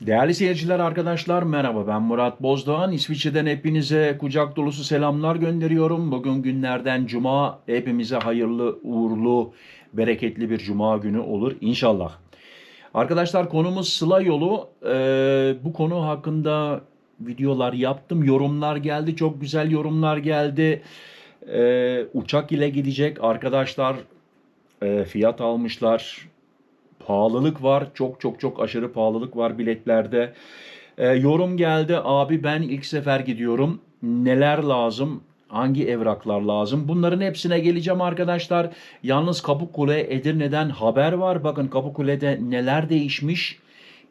Değerli seyirciler, arkadaşlar merhaba ben Murat Bozdoğan. İsviçre'den hepinize kucak dolusu selamlar gönderiyorum. Bugün günlerden cuma hepimize hayırlı, uğurlu, bereketli bir cuma günü olur inşallah. Arkadaşlar konumuz Sıla yolu. Ee, bu konu hakkında videolar yaptım. Yorumlar geldi. Çok güzel yorumlar geldi. Ee, uçak ile gidecek arkadaşlar e, fiyat almışlar pahalılık var. Çok çok çok aşırı pahalılık var biletlerde. Ee, yorum geldi. Abi ben ilk sefer gidiyorum. Neler lazım? Hangi evraklar lazım? Bunların hepsine geleceğim arkadaşlar. Yalnız Kapıkule Edirne'den haber var. Bakın Kapıkule'de neler değişmiş.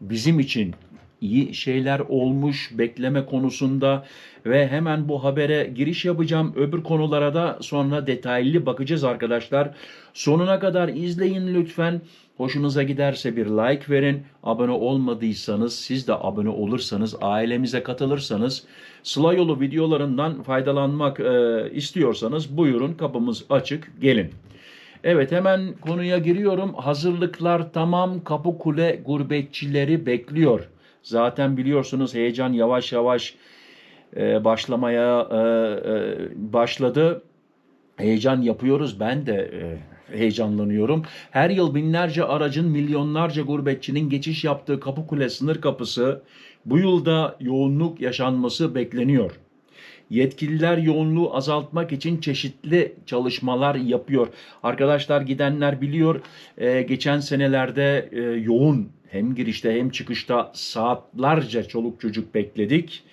Bizim için iyi şeyler olmuş bekleme konusunda ve hemen bu habere giriş yapacağım. Öbür konulara da sonra detaylı bakacağız arkadaşlar. Sonuna kadar izleyin lütfen. Hoşunuza giderse bir like verin. Abone olmadıysanız siz de abone olursanız ailemize katılırsanız Sıla videolarından faydalanmak e, istiyorsanız buyurun kapımız açık gelin. Evet hemen konuya giriyorum. Hazırlıklar tamam. Kapıkule gurbetçileri bekliyor. Zaten biliyorsunuz heyecan yavaş yavaş e, başlamaya e, e, başladı. Heyecan yapıyoruz. Ben de e, heyecanlanıyorum. Her yıl binlerce aracın, milyonlarca gurbetçinin geçiş yaptığı Kapıkule sınır kapısı bu yılda yoğunluk yaşanması bekleniyor. Yetkililer yoğunluğu azaltmak için çeşitli çalışmalar yapıyor. Arkadaşlar gidenler biliyor e, geçen senelerde e, yoğun hem girişte hem çıkışta saatlerce çoluk çocuk bekledik.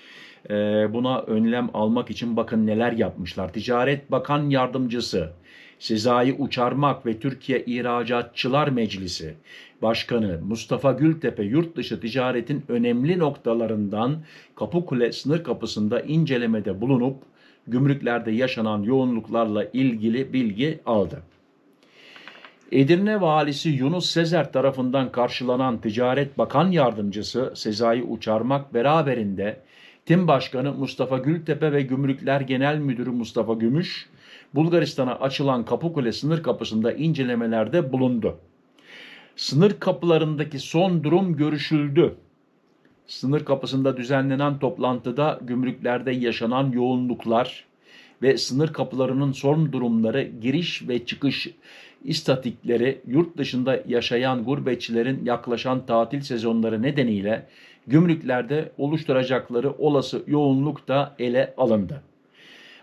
E, buna önlem almak için bakın neler yapmışlar. Ticaret Bakan Yardımcısı Sezai Uçarmak ve Türkiye İhracatçılar Meclisi Başkanı Mustafa Gültepe yurt dışı ticaretin önemli noktalarından Kapıkule sınır kapısında incelemede bulunup gümrüklerde yaşanan yoğunluklarla ilgili bilgi aldı. Edirne Valisi Yunus Sezer tarafından karşılanan Ticaret Bakan Yardımcısı Sezai Uçarmak beraberinde Tim Başkanı Mustafa Gültepe ve Gümrükler Genel Müdürü Mustafa Gümüş, Bulgaristan'a açılan Kapıkule sınır kapısında incelemelerde bulundu. Sınır kapılarındaki son durum görüşüldü. Sınır kapısında düzenlenen toplantıda gümrüklerde yaşanan yoğunluklar ve sınır kapılarının son durumları, giriş ve çıkış istatikleri, yurt dışında yaşayan gurbetçilerin yaklaşan tatil sezonları nedeniyle gümrüklerde oluşturacakları olası yoğunluk da ele alındı.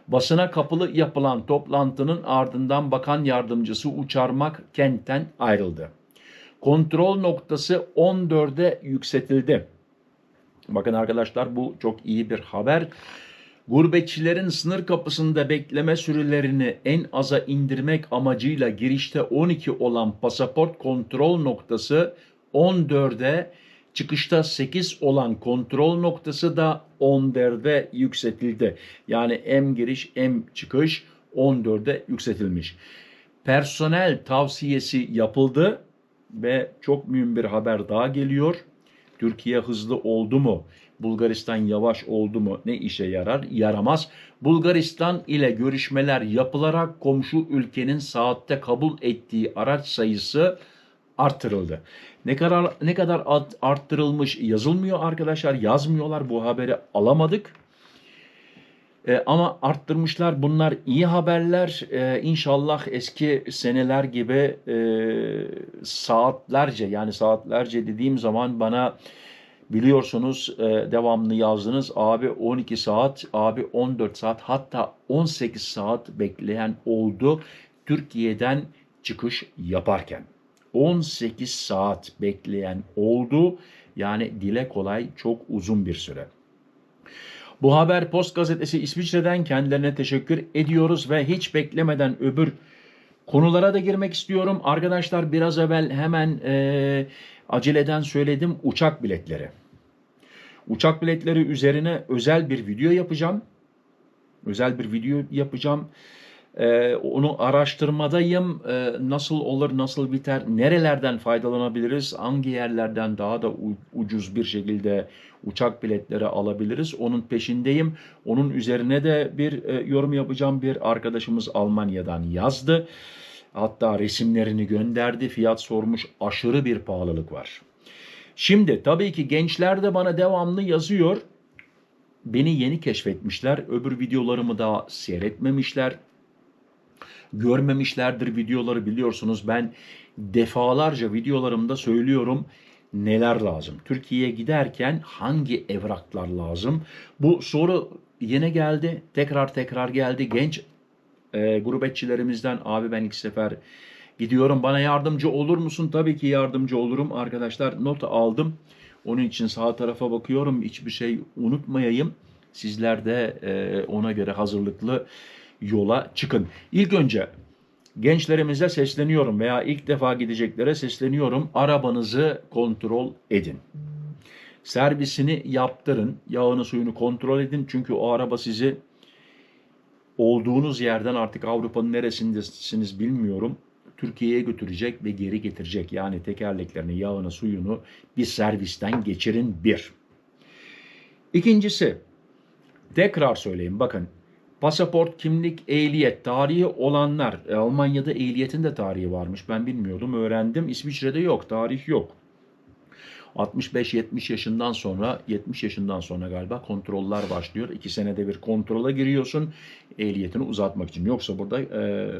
Basına kapılı yapılan toplantının ardından bakan yardımcısı Uçarmak kentten ayrıldı. Kontrol noktası 14'e yükseltildi. Bakın arkadaşlar bu çok iyi bir haber. Gurbetçilerin sınır kapısında bekleme sürelerini en aza indirmek amacıyla girişte 12 olan pasaport kontrol noktası 14'e, çıkışta 8 olan kontrol noktası da 14'e yükseltildi. Yani hem giriş hem çıkış 14'e yükseltilmiş. Personel tavsiyesi yapıldı ve çok mühim bir haber daha geliyor. Türkiye hızlı oldu mu? Bulgaristan yavaş oldu mu? Ne işe yarar? Yaramaz. Bulgaristan ile görüşmeler yapılarak komşu ülkenin saatte kabul ettiği araç sayısı artırıldı. Ne kadar ne kadar arttırılmış yazılmıyor arkadaşlar. Yazmıyorlar. Bu haberi alamadık. E, ama arttırmışlar. Bunlar iyi haberler. E, inşallah eski seneler gibi e, saatlerce yani saatlerce dediğim zaman bana biliyorsunuz e, devamlı yazdınız. Abi 12 saat, abi 14 saat hatta 18 saat bekleyen oldu Türkiye'den çıkış yaparken. 18 saat bekleyen oldu. Yani dile kolay çok uzun bir süre. Bu haber Post Gazetesi İsviçre'den kendilerine teşekkür ediyoruz ve hiç beklemeden öbür konulara da girmek istiyorum. Arkadaşlar biraz evvel hemen e, aceleden söyledim uçak biletleri. Uçak biletleri üzerine özel bir video yapacağım. Özel bir video yapacağım. Ee, onu araştırmadayım. Ee, nasıl olur, nasıl biter, nerelerden faydalanabiliriz, hangi yerlerden daha da ucuz bir şekilde uçak biletleri alabiliriz. Onun peşindeyim. Onun üzerine de bir e, yorum yapacağım. Bir arkadaşımız Almanya'dan yazdı. Hatta resimlerini gönderdi. Fiyat sormuş. Aşırı bir pahalılık var. Şimdi tabii ki gençler de bana devamlı yazıyor. Beni yeni keşfetmişler. Öbür videolarımı daha seyretmemişler. Görmemişlerdir videoları biliyorsunuz. Ben defalarca videolarımda söylüyorum neler lazım. Türkiye'ye giderken hangi evraklar lazım? Bu soru yine geldi. Tekrar tekrar geldi. Genç e, gurbetçilerimizden abi ben ilk sefer gidiyorum bana yardımcı olur musun? Tabii ki yardımcı olurum arkadaşlar. Not aldım. Onun için sağ tarafa bakıyorum. Hiçbir şey unutmayayım. Sizler de e, ona göre hazırlıklı yola çıkın. İlk önce gençlerimize sesleniyorum veya ilk defa gideceklere sesleniyorum. Arabanızı kontrol edin. Servisini yaptırın. Yağını suyunu kontrol edin. Çünkü o araba sizi olduğunuz yerden artık Avrupa'nın neresindesiniz bilmiyorum. Türkiye'ye götürecek ve geri getirecek. Yani tekerleklerini, yağını, suyunu bir servisten geçirin bir. İkincisi, tekrar söyleyeyim bakın. Pasaport, kimlik, ehliyet, tarihi olanlar. e, Almanya'da ehliyetin de tarihi varmış. Ben bilmiyordum, öğrendim. İsviçre'de yok, tarih yok. 65-70 yaşından sonra, 70 yaşından sonra galiba kontroller başlıyor. İki senede bir kontrola giriyorsun ehliyetini uzatmak için. Yoksa burada e,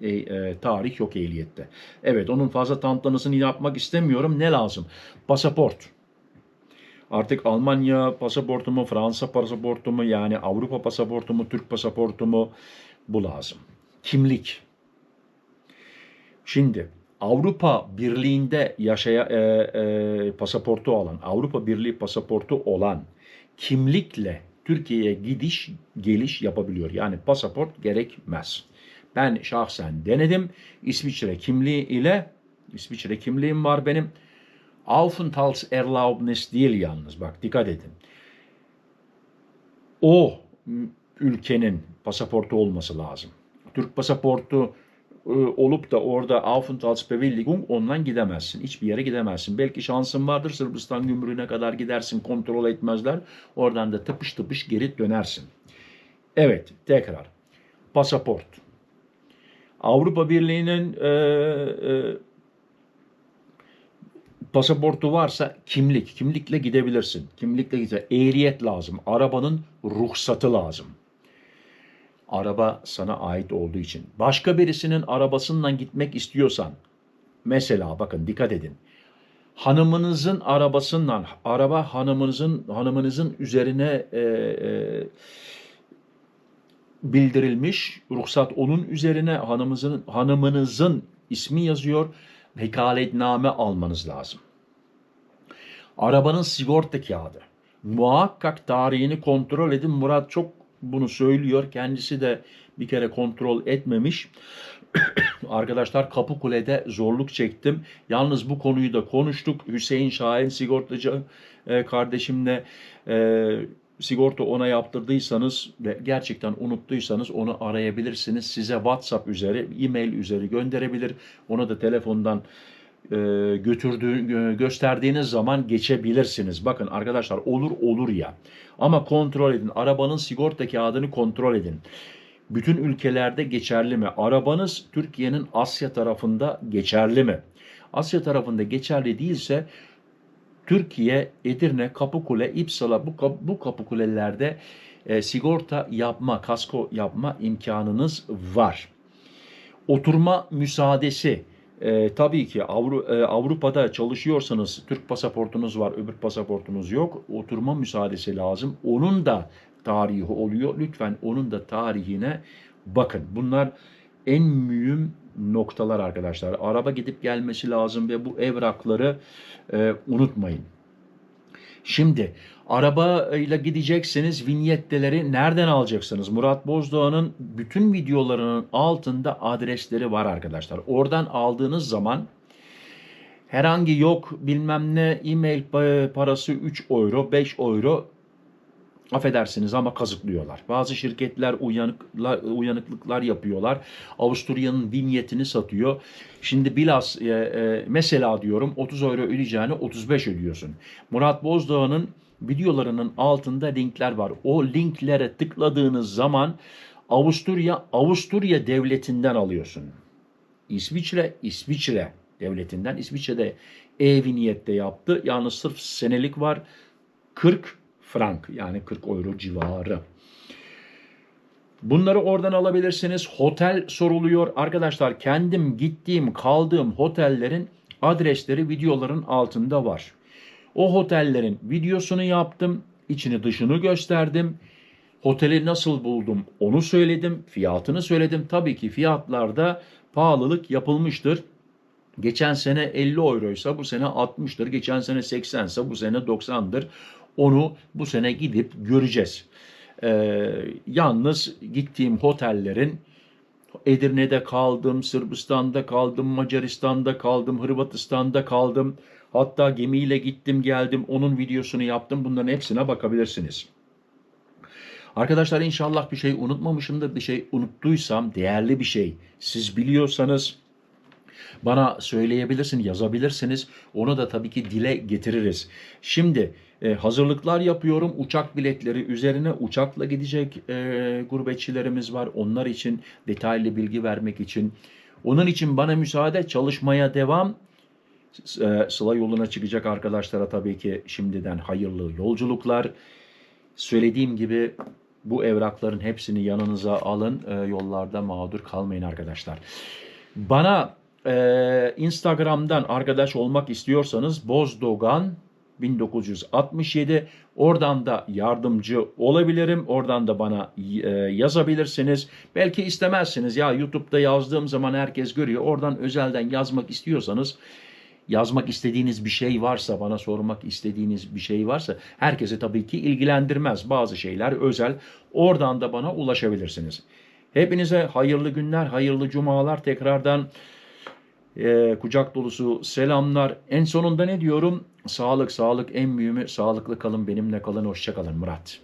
e, e, tarih yok ehliyette. Evet onun fazla tantanısını yapmak istemiyorum. Ne lazım? Pasaport. Artık Almanya pasaportu mu, Fransa pasaportu mu, yani Avrupa pasaportu mu, Türk pasaportu mu bu lazım. Kimlik. Şimdi Avrupa Birliği'nde yaşaya e, e, pasaportu olan, Avrupa Birliği pasaportu olan kimlikle Türkiye'ye gidiş geliş yapabiliyor. Yani pasaport gerekmez. Ben şahsen denedim. İsviçre kimliği ile İsviçre kimliğim var benim. Aufenthaltserlaubnis değil yalnız bak dikkat edin. O ülkenin pasaportu olması lazım. Türk pasaportu e, olup da orada Aufenthaltsbewilligung ondan gidemezsin. Hiçbir yere gidemezsin. Belki şansın vardır Sırbistan gümrüğüne kadar gidersin kontrol etmezler. Oradan da tıpış tıpış geri dönersin. Evet tekrar pasaport. Avrupa Birliği'nin e, e, pasaportu varsa kimlik. Kimlikle gidebilirsin. Kimlikle gide. Ehliyet lazım. Arabanın ruhsatı lazım. Araba sana ait olduğu için. Başka birisinin arabasından gitmek istiyorsan, mesela bakın dikkat edin. Hanımınızın arabasından, araba hanımınızın hanımınızın üzerine e, e, bildirilmiş. Ruhsat onun üzerine hanımınızın hanımınızın ismi yazıyor. Vekaletname almanız lazım. Arabanın sigorta kağıdı. Muhakkak tarihini kontrol edin. Murat çok bunu söylüyor. Kendisi de bir kere kontrol etmemiş. Arkadaşlar Kapıkule'de zorluk çektim. Yalnız bu konuyu da konuştuk. Hüseyin Şahin sigortacı e, kardeşimle e, sigorta ona yaptırdıysanız ve gerçekten unuttuysanız onu arayabilirsiniz. Size WhatsApp üzeri, e-mail üzeri gönderebilir. Onu da telefondan e, götürdüğü gösterdiğiniz zaman geçebilirsiniz. Bakın arkadaşlar olur olur ya. Ama kontrol edin. Arabanın sigorta kağıdını kontrol edin. Bütün ülkelerde geçerli mi? Arabanız Türkiye'nin Asya tarafında geçerli mi? Asya tarafında geçerli değilse Türkiye, Edirne, Kapıkule, İpsala bu, kap- bu kapıkulelerde e, sigorta yapma, kasko yapma imkanınız var. Oturma müsaadesi. E, tabii ki Avru- e, Avrupa'da çalışıyorsanız Türk pasaportunuz var, öbür pasaportunuz yok. Oturma müsaadesi lazım. Onun da tarihi oluyor. Lütfen onun da tarihine bakın. Bunlar en mühim noktalar arkadaşlar. Araba gidip gelmesi lazım ve bu evrakları e, unutmayın. Şimdi arabayla gidecekseniz vinyetteleri nereden alacaksınız? Murat Bozdoğan'ın bütün videolarının altında adresleri var arkadaşlar. Oradan aldığınız zaman herhangi yok bilmem ne e-mail pa- parası 3 euro 5 euro affedersiniz ama kazıklıyorlar. Bazı şirketler uyanıklar, uyanıklıklar yapıyorlar. Avusturya'nın vinyetini satıyor. Şimdi bilas e, e, mesela diyorum 30 euro ödeyeceğine 35 ödüyorsun. Murat Bozdoğan'ın videolarının altında linkler var. O linklere tıkladığınız zaman Avusturya Avusturya devletinden alıyorsun. İsviçre İsviçre devletinden İsviçre'de E-Vignet'te yaptı. Yalnız sırf senelik var 40 frank yani 40 euro civarı. Bunları oradan alabilirsiniz. Hotel soruluyor. Arkadaşlar kendim gittiğim, kaldığım otellerin adresleri videoların altında var. O otellerin videosunu yaptım. içini dışını gösterdim. Oteli nasıl buldum onu söyledim. Fiyatını söyledim. Tabii ki fiyatlarda pahalılık yapılmıştır. Geçen sene 50 euroysa bu sene 60'tır. Geçen sene 80 ise bu sene 90'dır. Onu bu sene gidip göreceğiz. Ee, yalnız gittiğim otellerin Edirne'de kaldım, Sırbistan'da kaldım, Macaristan'da kaldım, Hırvatistan'da kaldım. Hatta gemiyle gittim geldim, onun videosunu yaptım. Bunların hepsine bakabilirsiniz. Arkadaşlar inşallah bir şey unutmamışımdır. Bir şey unuttuysam değerli bir şey. Siz biliyorsanız bana söyleyebilirsin, yazabilirsiniz. Onu da tabii ki dile getiririz. Şimdi e, hazırlıklar yapıyorum. Uçak biletleri üzerine uçakla gidecek e, gurbetçilerimiz var. Onlar için detaylı bilgi vermek için. Onun için bana müsaade çalışmaya devam. E, Sıla yoluna çıkacak arkadaşlara tabii ki şimdiden hayırlı yolculuklar. Söylediğim gibi bu evrakların hepsini yanınıza alın. E, yollarda mağdur kalmayın arkadaşlar. Bana e, Instagram'dan arkadaş olmak istiyorsanız Bozdogan 1967 oradan da yardımcı olabilirim. Oradan da bana e, yazabilirsiniz. Belki istemezsiniz ya YouTube'da yazdığım zaman herkes görüyor. Oradan özelden yazmak istiyorsanız yazmak istediğiniz bir şey varsa, bana sormak istediğiniz bir şey varsa herkese tabii ki ilgilendirmez. Bazı şeyler özel. Oradan da bana ulaşabilirsiniz. Hepinize hayırlı günler, hayırlı cumalar. Tekrardan e, kucak dolusu selamlar. En sonunda ne diyorum? Sağlık, sağlık en mühimi. Sağlıklı kalın, benimle kalın. Hoşça kalın Murat.